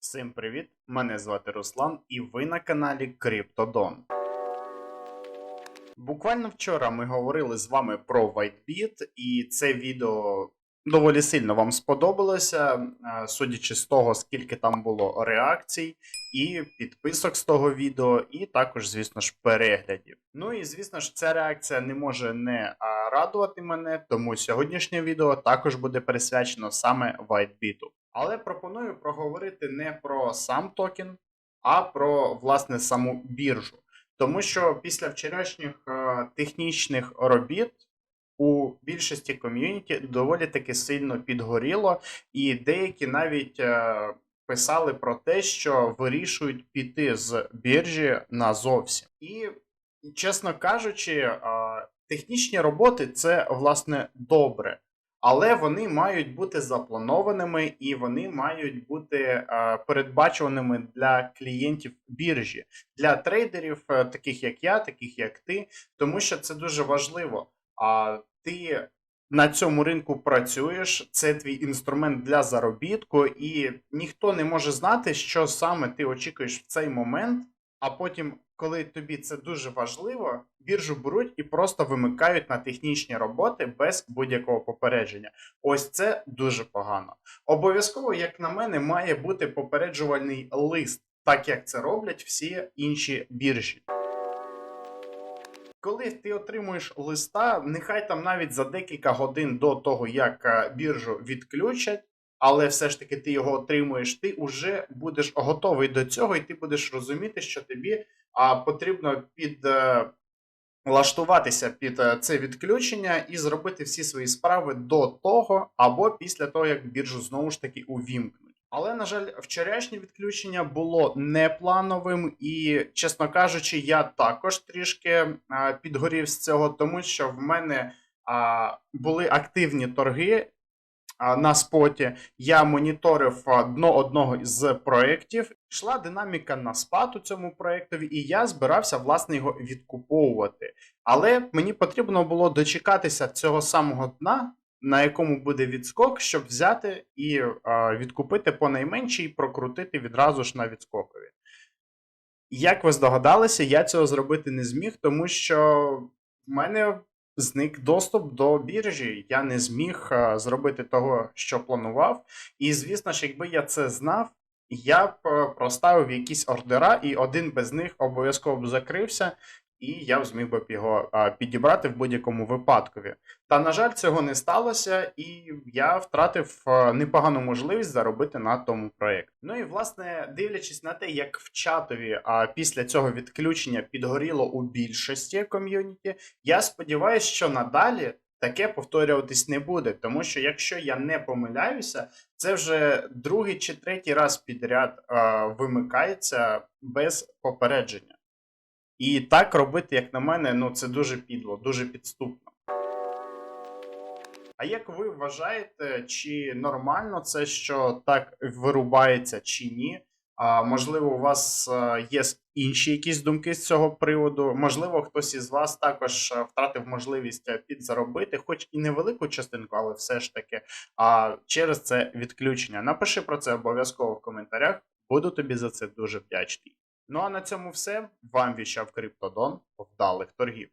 Всім привіт! Мене звати Руслан і ви на каналі Криптодон. Буквально вчора ми говорили з вами про WhiteBit, і це відео доволі сильно вам сподобалося, е, судячи з того, скільки там було реакцій, і підписок з того відео, і також, звісно ж, переглядів. Ну і звісно ж, ця реакція не може не радувати мене, тому сьогоднішнє відео також буде присвячено саме WhiteBit. Але пропоную проговорити не про сам токен, а про власне саму біржу. Тому що після вчорашніх е, технічних робіт у більшості ком'юніті доволі таки сильно підгоріло, і деякі навіть е, писали про те, що вирішують піти з біржі назовсім. І, чесно кажучи, е, технічні роботи це власне добре. Але вони мають бути запланованими і вони мають бути е, передбачуваними для клієнтів біржі, для трейдерів, е, таких як я, таких як ти, тому що це дуже важливо. А ти на цьому ринку працюєш, це твій інструмент для заробітку, і ніхто не може знати, що саме ти очікуєш в цей момент. А потім, коли тобі це дуже важливо, біржу беруть і просто вимикають на технічні роботи без будь-якого попередження. Ось це дуже погано. Обов'язково, як на мене, має бути попереджувальний лист, так як це роблять всі інші біржі. Коли ти отримуєш листа, нехай там навіть за декілька годин до того, як е, біржу відключать, але все ж таки ти його отримуєш, ти вже будеш готовий до цього, і ти будеш розуміти, що тобі а, потрібно під. е, під е, це відключення і зробити всі свої справи до того або після того, як біржу знову ж таки увімкнуть. Але, на жаль, вчорашнє відключення було неплановим, і, чесно кажучи, я також трішки е, підгорів з цього, тому що в мене були активні торги на споті. Я моніторив дно одного з проєктів. Йшла динаміка на спад у цьому проєктові, і я збирався власне його відкуповувати. Але мені потрібно було дочекатися цього самого дна, на якому буде відскок, щоб взяти і е, відкупити по найменшій і прокрутити відразу ж на відскокові. Як ви здогадалися, я цього зробити не зміг, тому що в мене зник доступ до біржі. Я не зміг е, зробити того, що планував. І, звісно ж, якби я це знав, я б е, проставив якісь ордера, і один без них обов'язково б закрився, і я зміг би його а, підібрати в будь-якому випадкові. Та, на жаль, цього не сталося, і я втратив а, непогану можливість заробити на тому проєкті. Ну і власне, дивлячись на те, як в чатові а, після цього відключення підгоріло у більшості ком'юніті, я сподіваюся, що надалі. Таке повторюватись не буде, тому що якщо я не помиляюся, це вже другий чи третій раз підряд е, вимикається без попередження. І так робити, як на мене, ну це дуже підло, дуже підступно. А як ви вважаєте, чи нормально це, що так вирубається, чи ні? А, можливо, у вас е, є інші якісь думки з цього приводу. Можливо, хтось із вас також е, втратив можливість е, підзаробити, хоч і невелику частинку, але все ж таки, а, через це відключення. Напиши про це обов'язково в коментарях. Буду тобі за це дуже вдячний. Ну а на цьому все. Вам віщав Криптодон. Вдалих торгів.